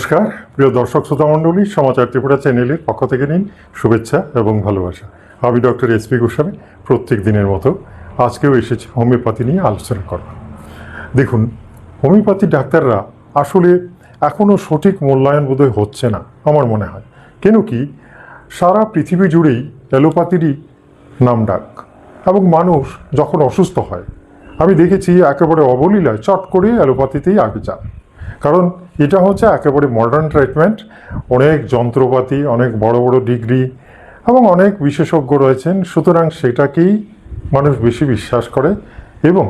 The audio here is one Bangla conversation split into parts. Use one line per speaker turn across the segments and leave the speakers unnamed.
নমস্কার। প্রিয় দর্শক, শ্রোতা মণ্ডলী, সমাচার ত্রিপুরা চ্যানেলের পক্ষ থেকে নিন শুভেচ্ছা এবং ভালোবাসা। আমি ডক্টর এস পি গোস্বামী, প্রত্যেক দিনের মতো আজকেও এসেছি হোমিওপ্যাথি নিয়ে আলোচনা করব। দেখুন, হোমিওপ্যাথি ডাক্তাররা আসলে এখনও সঠিক মূল্যায়ন বোধহয় হচ্ছে না, আমার মনে হয়। কেন কি, সারা পৃথিবী জুড়েই অ্যালোপ্যাথিরই নাম ডাক এবং মানুষ যখন অসুস্থ হয়, আমি দেখেছি একেবারে অবলীলায় চট করে অ্যালোপ্যাথিতেই আগে যান। কারণ এটা হচ্ছে একেবারে মডার্ন ট্রিটমেন্ট অনেক যন্ত্রপাতি, অনেক বড় বড় ডিগ্রি এবং অনেক বিশেষজ্ঞ রয়েছেন। সুতরাং সেটাকেই মানুষ বেশি বিশ্বাস করে এবং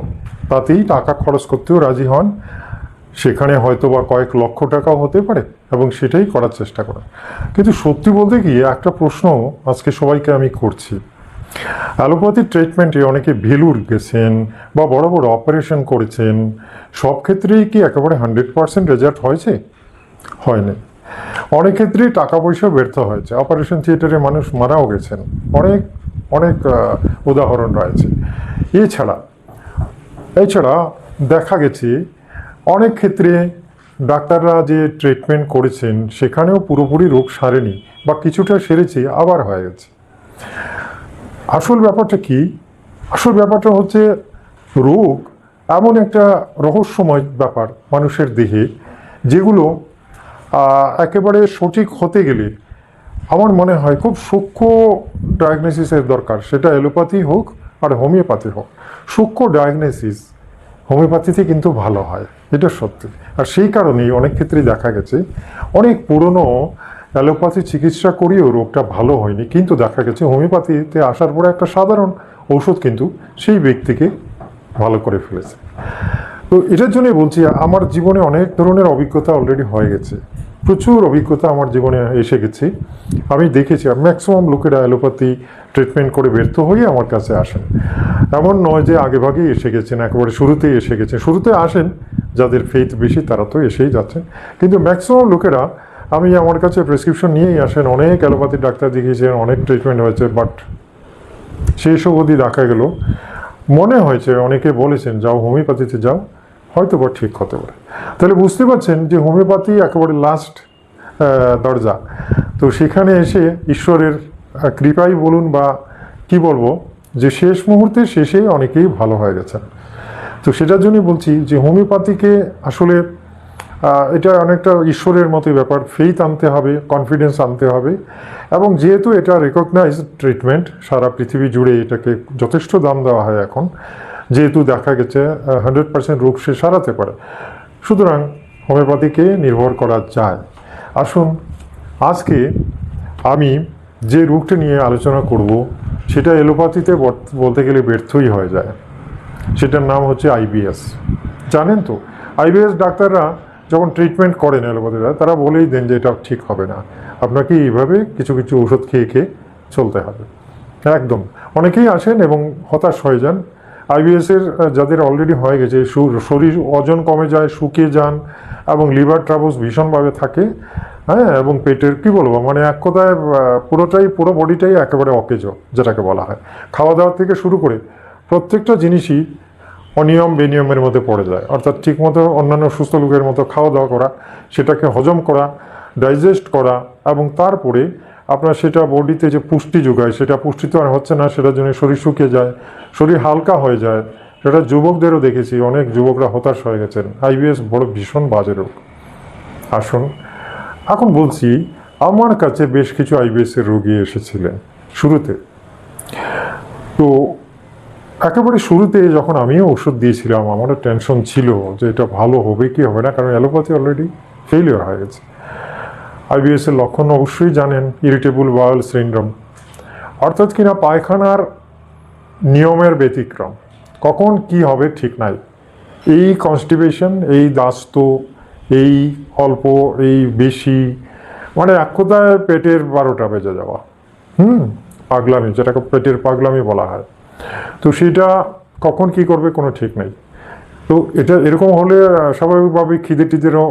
তাতেই টাকা খরচ করতেও রাজি হন। সেখানে হয়তো বা কয়েক লক্ষ টাকাও হতে পারে এবং সেটাই করার চেষ্টা করে কিন্তু সত্যি বলতে গিয়ে একটা প্রশ্ন আজকে সবাইকে আমি করছি। অ্যালোপ্যাথি ট্রিটমেন্টে অনেকে ভেলুর গেছেন বা বড় বড় অপারেশন করেছেন, সব ক্ষেত্রেই কি একেবারে হান্ড্রেড পার্সেন্ট রেজাল্ট হয়েছে? হয়নি। অনেক ক্ষেত্রেই টাকা পয়সা ব্যর্থ হয়েছে। অপারেশন থিয়েটারে মানুষ মারাও গেছেন। অনেক অনেক উদাহরণ রয়েছে। এছাড়া এছাড়া দেখা গেছে, অনেক ক্ষেত্রে ডাক্তাররা যে ট্রিটমেন্ট করেছেন, সেখানেও পুরোপুরি রোগ সারেনি বা কিছুটা সেরেছে, আবার হয়ে গেছে। আসল ব্যাপারটা কি? আসল ব্যাপারটা হচ্ছে রোগ এমন একটা রহস্যময় ব্যাপার মানুষের দেহে, যেগুলো একেবারে সঠিক হতে গেলে আমার মনে হয় খুব সূক্ষ্ম ডায়াগনোসিসের দরকার। সেটা অ্যালোপ্যাথি হোক আর হোমিওপ্যাথি হোক। সূক্ষ্ম ডায়াগনোসিস হোমিওপ্যাথিতে কিন্তু ভালো হয়, এটা সত্যি। আর সেই কারণেই অনেক ক্ষেত্রেই দেখা গেছে, অনেক পুরনো অ্যালোপ্যাথি চিকিৎসা করিয়েও রোগটা ভালো হয়নি, কিন্তু দেখা গেছে হোমিওপ্যাথিতে আসার পরে একটা সাধারণ ঔষধ কিন্তু সেই ব্যক্তিকে ভালো করে ফেলেছে। তো এটার জন্যই বলছি, আমার জীবনে অনেক ধরনের অভিজ্ঞতা অলরেডি হয়ে গেছে। প্রচুর অভিজ্ঞতা আমার জীবনে এসে গেছে। আমি দেখেছি ম্যাক্সিমাম লোকেরা অ্যালোপ্যাথি ট্রিটমেন্ট করে ব্যর্থ হয়ে আমার কাছে আসেন। এমন নয় যে আগে ভাগেই এসে গেছেন, একেবারে শুরুতেই এসে গেছেন। শুরুতে আসেন, যাদের ফেথ বেশি, তারা তো এসেই যাচ্ছেন। কিন্তু ম্যাক্সিমাম লোকেরা আমি আমার কাছে প্রেসক্রিপশন নিয়েই আসেন, অনেক অ্যালোপ্যাথি ডাক্তার দেখিয়েছেন, অনেক ট্রিটমেন্ট হয়েছে বাট সব অবধি দেখা গেল। মনে হয়েছে, অনেকে বলেছেন, যাও হোমিওপ্যাথিতে যাও হয়তো বা ঠিক হতে পারে। তাহলে বুঝতে পারছেন যে হোমিওপ্যাথি একেবারে লাস্ট দরজা। তো সেখানে এসে ঈশ্বরের কৃপাই বলুন বা কি বলব, যে শেষ মুহূর্তে শেষেই অনেকেই ভালো হয়ে গেছেন। তো সেটার জন্যই বলছি যে হোমিওপ্যাথিকে আসলে এটা অনেকটা ঈশ্বরের মতোই ব্যাপার। ফেইথ আনতে হবে কনফিডেন্স আনতে হবে। এবং যেহেতু এটা রেকগনাইজ ট্রিটমেন্ট সারা পৃথিবী জুড়ে এটাকে যথেষ্ট দাম দেওয়া হয় এখন। যেহেতু দেখা গেছে হান্ড্রেড পার্সেন্ট রোগ সে সারাতে পারে। সুতরাং হোমিওপ্যাথিকে নির্ভর করা যায়। আসুন, আজকে আমি যে রোগটা নিয়ে আলোচনা করব, সেটা এলোপ্যাথিতে বলতে গেলে ব্যর্থই হয়ে যায়। সেটার নাম হচ্ছে আইবিএস জানেন তো আইবিএস ডাক্তাররা যখন ট্রিটমেন্ট করেন অ্যালোপ্যাথিরা তারা বলেই দেন যে এটা ঠিক হবে না। আপনাকে এইভাবে কিছু কিছু ওষুধ খেয়ে খেয়ে চলতে হবে। একদম। অনেকেই আসেন এবং হতাশ হয়ে যান। আইবিএসের যাদের অলরেডি হয়ে গেছে শরীর ওজন কমে যায়, শুকিয়ে যান এবং লিভার ট্রাবলস ভীষণভাবে থাকে হ্যাঁ এবং পেটের, কি বলব মানে এক কথায় পুরোটাই, পুরো বডিটাই একেবারে অকেজ, যেটাকে বলা হয়। খাওয়া দাওয়া থেকে শুরু করে প্রত্যেকটা জিনিসই অনিয়ম বেনিয়মের মধ্যে পড়ে যায়। অর্থাৎ ঠিকমতো অন্যান্য সুস্থ লোকের মতো খাওয়া দাওয়া করা, সেটাকে হজম করা ডাইজেস্ট করা এবং তারপরে আপনার সেটা বডিতে যে পুষ্টি যোগায়, সেটা পুষ্টি তো আর হচ্ছে না, সেটার জন্য শরীর শুকিয়ে যায়, শরীর হালকা হয়ে যায়। সেটা যুবকদেরও দেখেছি, অনেক যুবকরা হতাশ হয়ে গেছেন। আইবিএস বড় ভীষণ বাজে রোগ। আসুন, এখন বলছি, আমার কাছে বেশ কিছু আইবিএস এর রোগী এসেছিলেন শুরুতে। তো একেবারে শুরুতে যখন আমিও ওষুধ দিয়েছিলাম, আমারও টেনশন ছিল যে এটা ভালো হবে কি হবে না, কারণ অ্যালোপ্যাথি অলরেডি ফেলিওর হয়ে গেছে। আইবিএস এর লক্ষণ অবশ্যই জানেন ইরিটেবল বাউল সিন্ড্রোম অর্থাৎ কিনা পায়খানার নিয়মের ব্যতিক্রম। কখন কি হবে ঠিক নাই। এই কনস্টিপেশন এই দাস্ত, এই অল্প, এই বেশি মানে এক কথায় পেটের বারোটা বেজে যাওয়া। হুম, পাগলামি, যেটাকে পেটের পাগলামি বলা হয়। তো সেটা কখন কি করবে কোনো ঠিক নেই। তো এটা এরকম হলে আহ, স্বাভাবিকভাবেই খিদে টিদেরও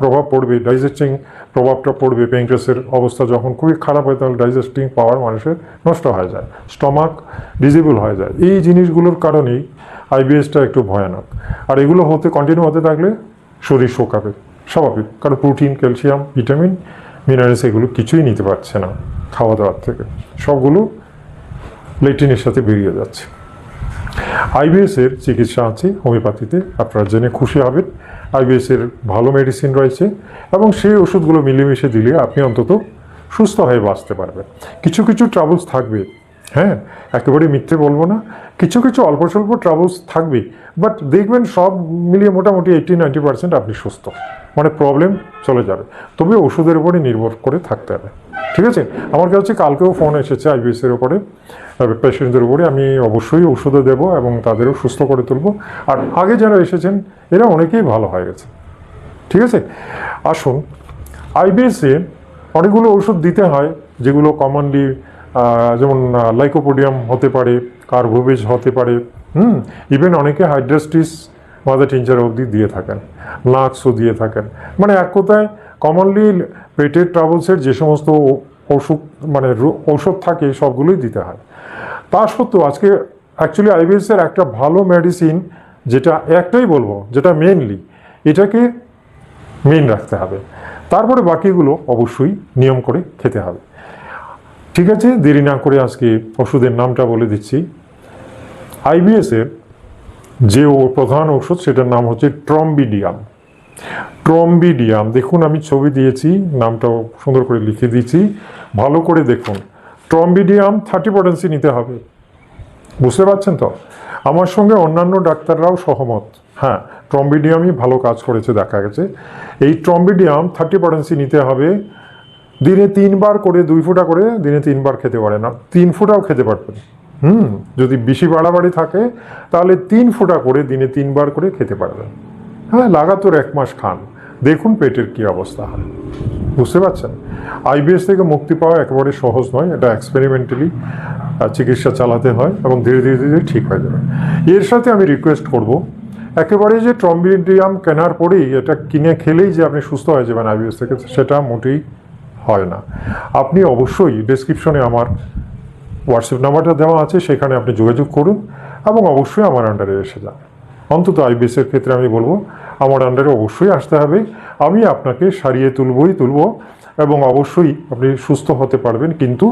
প্রভাব পড়বে ডাইজেস্টিং প্রভাবটা পড়বে প্যাঙ্ক্রাসের অবস্থা যখন খুবই খারাপ হয় তাহলে ডাইজেস্টিং পাওয়ার মানুষের নষ্ট হয়ে যায় স্টমাক ডিজেবল হয়ে যায়। এই জিনিসগুলোর কারণেই আইবিএসটা একটু ভয়ানক। আর এগুলো হতে কন্টিনিউ হতে থাকলে শরীর শোকাবে স্বাভাবিক। কারণ প্রোটিন ক্যালসিয়াম ভিটামিন মিনারেলস এগুলো কিছুই নিতে পারছে না খাওয়া দাওয়ার থেকে। সবগুলো লেটিনের সাথে বেরিয়ে যাচ্ছে। আইবিএস এর চিকিৎসা আছে হোমিওপ্যাথিতে, আপনারা জেনে খুশি হবেন। আইবিএস এর ভালো মেডিসিন রয়েছে এবং সেই ওষুধগুলো মিলেমিশে দিলে আপনি অন্তত সুস্থ হয়ে বাঁচতে পারবেন। কিছু কিছু ট্রাভেলস থাকবে হ্যাঁ? একেবারে মিথ্যে বলব না। কিছু কিছু অল্প স্বল্প ট্রাভেলস থাকবে বাট দেখবেন সব মিলিয়ে মোটামুটি এইটি নাইনটি পার্সেন্ট আপনি সুস্থ। মানে প্রবলেম চলে যাবে। তবে ওষুধের উপরে নির্ভর করে থাকতে হবে। ঠিক আছে? আমার কাছে কালকেও ফোন এসেছে আইবিএস এর উপরে। পেশেন্টদের উপরে আমি অবশ্যই ওষুধও দেবো এবং তাদেরও সুস্থ করে তুলবো। আর আগে যারা এসেছেন, এরা অনেকেই ভালো হয়ে গেছে। ঠিক আছে? আসুন আইবিএসে অনেকগুলো ওষুধ দিতে হয়, যেগুলো কমনলি যেমন লাইকোপোডিয়াম হতে পারে কার্বোভেজ হতে পারে, হুম? ইভেন অনেকে হাইড্রাস্টিস মাদার টিঞ্চার অবধি দিয়ে থাকেন লাক্সও দিয়ে থাকেন। মানে এক কথায় কমনলি পেটের ট্রাভেলসের যে সমস্ত ওষুধ মানে ঔষধ থাকে সবগুলোই দিতে হয়। তা সত্ত্বেও আজকে অ্যাকচুয়ালি আইবিএসের একটা ভালো মেডিসিন যেটা একটাই বলব, যেটা মেনলি এটাকে মেন রাখতে হবে। তারপরে বাকিগুলো অবশ্যই নিয়ম করে খেতে হবে। ঠিক আছে, দেরি না করে আজকে ওষুধের নামটা বলে দিচ্ছি। আইবিএসের যে ও প্রধান ওষুধ, সেটার নাম হচ্ছে ট্রম্বিডিয়াম। ট্রম্বিডিয়াম, দেখুন আমি ছবি দিয়েছি, নামটাও সুন্দর করে লিখে দিয়েছি। ভালো করে দেখুন, ট্রম্বিডিয়াম থার্টি পটেন্সি নিতে হবে। বুঝতে পারছেন তো? আমার সঙ্গে অন্যান্য ডাক্তাররাও সহমত। হ্যাঁ ট্রম্বিডিয়ামই ভালো কাজ করেছে, দেখা গেছে। এই ট্রম্বিডিয়াম থার্টি পটেন্সি নিতে হবে। দিনে তিনবার করে, দুই ফোঁটা করে, দিনে তিনবার খেতে পারে না। তিন ফোঁটাও খেতে পারবেন। হুম, যদি বেশি বাড়াবাড়ি থাকে, তাহলে তিন ফোঁটা করে দিনে তিনবার করে খেতে পারবেন। হ্যাঁ লাগাতার এক মাস খান। দেখুন পেটের কি অবস্থা হয়। বুঝতে পারছেন? আইবিএস থেকে মুক্তি পাওয়া একেবারে সহজ নয়, এটা এক্সপেরিমেন্টালি চিকিৎসা চালাতে হয় এবং ধীরে ধীরে ধীরে ঠিক হয়ে যাবে। এর সাথে আমি রিকোয়েস্ট করব, একেবারে যে ট্রম্বিডিয়াম কেনার পরেই এটা কিনে খেলেই যে আপনি সুস্থ হয়ে যাবেন আইবিএস থেকে, সেটা মোটেই হয় না। আপনি অবশ্যই ডেসক্রিপশনে আমার হোয়াটসঅ্যাপ নাম্বারটা দেওয়া আছে, সেখানে আপনি যোগাযোগ করুন এবং অবশ্যই আমার আন্ডারে এসে যান। অন্তত আইবিএসের ক্ষেত্রে আমি বলব, আমার আন্ডারে অবশ্যই আসতে হবে। আমি আপনাকে সারিয়ে তুলবই তুলব এবং অবশ্যই আপনি সুস্থ হতে পারবেন, কিন্তু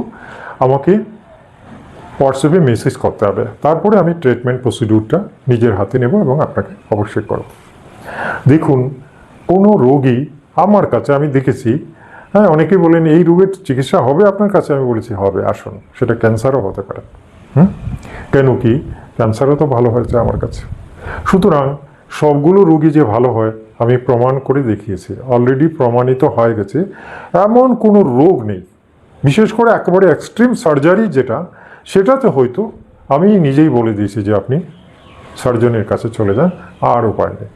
আমাকে হোয়াটসঅ্যাপে মেসেজ করতে হবে। তারপরে আমি ট্রিটমেন্ট প্রসিডিউরটা নিজের হাতে নেব এবং আপনাকে অবশ্যই করব। দেখুন, কোনো রোগী আমার কাছে আমি দেখেছি হ্যাঁ অনেকে বলেন, এই রোগের চিকিৎসা হবে আপনার কাছে? আমি বলেছি, হবে, আসুন। সেটা ক্যান্সারও হতে পারে। হুম? কেন কি? ক্যান্সারও তো ভালো হয়েছে আমার কাছে। সুতরাং সবগুলো রোগী যে ভালো হয়, আমি প্রমাণ করে দেখিয়েছি। অলরেডি প্রমাণিত হয়ে গেছে, এমন কোনো রোগ নেই। বিশেষ করে একেবারে এক্সট্রিম সার্জারি যেটা, সেটাতে হয়তো আমি নিজেই বলে দিয়েছি যে আপনি সার্জনের কাছে চলে যান, আর উপায় নেই।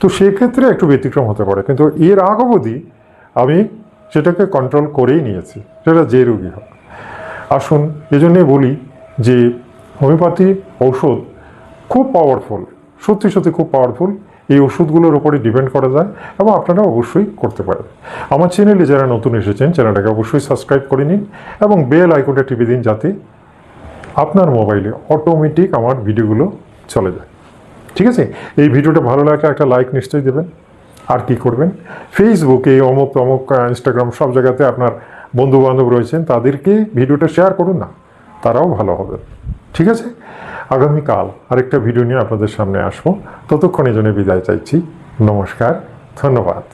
তো সেক্ষেত্রে একটু ব্যতিক্রম হতে পারে। কিন্তু এর আগ অবধি আমি সেটাকে কন্ট্রোল করেই নিয়েছি। সেটা যে রোগী হোক। আসুন, এজন্যই বলি যে হোমিওপ্যাথি ঔষধ খুব পাওয়ারফুল সত্যি সত্যি খুব পাওয়ারফুল এই ওষুধগুলোর ওপরে ডিপেন্ড করা যায় এবং আপনারা অবশ্যই করতে পারেন। আমার চ্যানেলে যারা নতুন এসেছেন চ্যানেলটাকে অবশ্যই সাবস্ক্রাইব করে নিন এবং বেল আইকনটা টিপে দিন যাতে আপনার মোবাইলে অটোমেটিক আমার ভিডিওগুলো চলে যায়। ঠিক আছে? এই ভিডিওটা ভালো লাগে একটা লাইক নিশ্চয়ই দেবেন। আর কি করবেন? ফেসবুকে অমুক অমুক ইনস্টাগ্রাম সব জায়গাতে আপনার বন্ধু বান্ধব রয়েছেন, তাদেরকে ভিডিওটা শেয়ার করুন না। তারাও ভালো হবে। ঠিক আছে? আগামীকাল আরেকটা ভিডিও নিয়ে আপনাদের সামনে আসব। ততক্ষণে জন্য বিদায় চাইছি। নমস্কার, ধন্যবাদ।